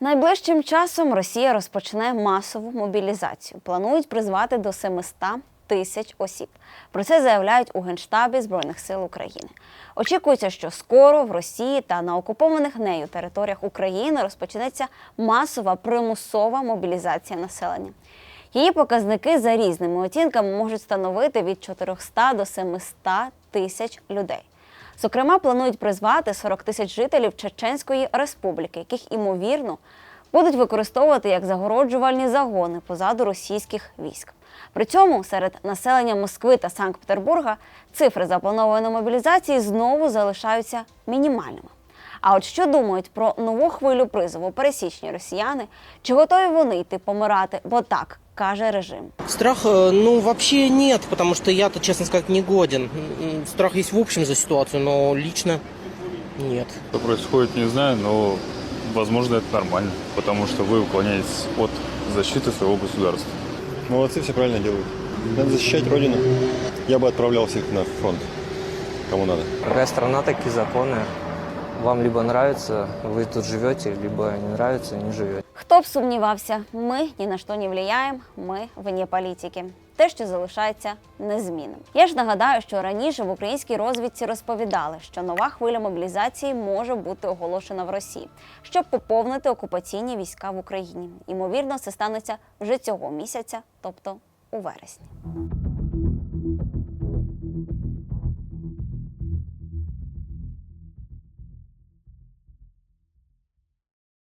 Найближчим часом Росія розпочне масову мобілізацію. Планують призвати до 700 тисяч осіб. Про це заявляють у Генштабі Збройних сил України. Очікується, що скоро в Росії та на окупованих нею територіях України розпочнеться масова примусова мобілізація населення. Її показники за різними оцінками можуть становити від 400 до 700 тисяч людей. Зокрема, планують призвати 40 тисяч жителів Чеченської республіки, яких імовірно будуть використовувати як загороджувальні загони позаду російських військ. При цьому серед населення Москви та Санкт-Петербурга цифри запланованої мобілізації знову залишаються мінімальними. А от що думають про нову хвилю призову пересічні росіяни? Чи готові вони йти помирати? Бо так каже режим. Страх, э, ну, вообще нет, потому что я-то, честно сказать, не годен. М, Страх есть в общем за ситуацию, но лично нет. Что происходит, не знаю, но, возможно, это нормально, потому что вы уклоняетесь от защиты своего государства. Молодцы, все правильно делают. Надо защищать Родину. Я бы отправлял всех на фронт, кому надо. Какая страна, такие законы. Вам либо нравится, вы тут живете, либо не нравится, не живете. Хто б сумнівався, ми ні на що не впливаємо, ми вне політики. Те, що залишається незмінним. Я ж нагадаю, що раніше в українській розвідці розповідали, що нова хвиля мобілізації може бути оголошена в Росії, щоб поповнити окупаційні війська в Україні. Ймовірно, це станеться вже цього місяця, тобто у вересні.